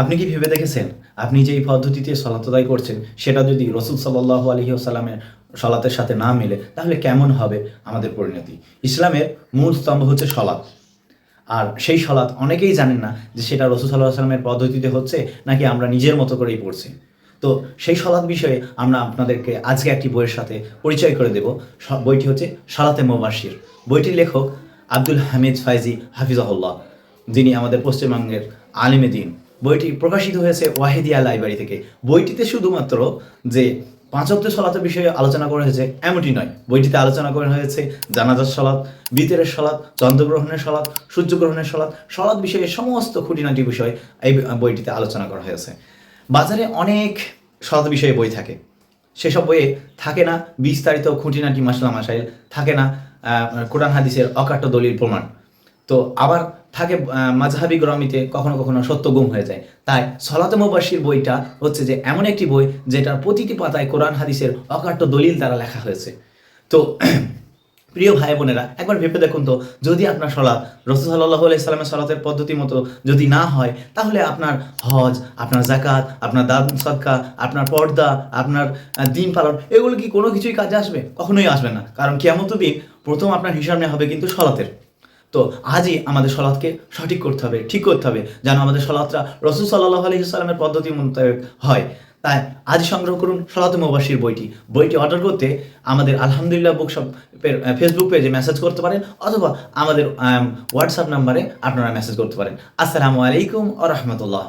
আপনি কি ভেবে দেখেছেন? আপনি যে এই পদ্ধতিতে সলাত আদায় করছেন, সেটা যদি রসুল সাল্লাহ আলহি আসাল্লামের সলাতের সাথে না মেলে, তাহলে কেমন হবে আমাদের পরিণতি? ইসলামের মূল স্তম্ভ হচ্ছে সলাৎ আর সেই সলাৎ অনেকেই জানেন না যে সেটা রসুল সাল্লাহ সাল্লামের পদ্ধতিতে হচ্ছে নাকি আমরা নিজের মতো করেই পড়ছি। তো সেই সলাৎ বিষয়ে আমরা আপনাদেরকে আজকে একটি বইয়ের সাথে পরিচয় করে দেব। বইটি হচ্ছে সালাতে মোবাশির বইটির লেখক আব্দুল হামিদ ফাইজি হাফিজাহুল্লাহ, যিনি আমাদের পশ্চিমবঙ্গের আলিমে দিন। বইটি প্রকাশিত হয়েছে ওয়াহিদিয়া লাইব্রেরি থেকে। বইটিতে শুধুমাত্র যে পাঁচক্ত সলাতের বিষয়ে আলোচনা করা হয়েছে, এমনটি নয়। বইটিতে আলোচনা করা হয়েছে জানাজার সলাৎ, বিতেরের সলাৎ, চন্দ্রগ্রহণের সলাৎ, সূর্যগ্রহণের সলাৎ সলাৎ বিষয়ে সমস্ত খুঁটিনাটি বিষয় এই বইটিতে আলোচনা করা হয়েছে। বাজারে অনেক সলাৎ বিষয়ে বই থাকে। সেসব বইয়ে থাকে না, বিস্তারিত খুঁটিনাটি মাসলা মাসাইল, থাকে না কোরআন হাদিসের অকাট্য দলিল প্রমাণ। তো আবার থাকে মাঝহাবি গ্রামিতে কখনো কখনো সত্য গুম হয়ে যায়। তাই সলাতে মুবাসির বইটা হচ্ছে যে এমন একটি বই যেটার প্রতিটি পাতায় কোরআন হাদিসের অকাট্য দলিল দ্বারা লেখা হয়েছে। তো প্রিয় ভাই বোনেরা, একবার ভেবে দেখুন তো, যদি আপনার সলাৎ রসুল সাল্লাহ সাল্লামের সলাতের পদ্ধতি মতো যদি না হয়, তাহলে আপনার হজ, আপনার জাকাত আপনার দান সদকা, আপনার পর্দা, আপনার দিন পালন, এগুলো কি কোনো কিছুই কাজে আসবে? কখনোই আসবে না। কারণ কেমন দিন প্রথম আপনার হিসাব নেওয়া হবে কিন্তু সলাতের। তো আজই আমাদের সলাৎকে সঠিক করতে হবে, ঠিক করতে হবে, যেন আমাদের সলাৎরা রসুল সাল্লাহ আলহিসাল্লামের পদ্ধতি মোতাবেক হয়। তাই আজ সংগ্রহ করুন সলাতে মোবাসির বইটি। বইটি অর্ডার করতে আমাদের আলহামদুলিল্লাহ বুক শপের ফেসবুক পেজে মেসেজ করতে পারেন অথবা আমাদের হোয়াটসঅ্যাপ নাম্বারে আপনারা মেসেজ করতে পারেন। আসসালামু আলাইকুম আ রহমতুল্লাহ।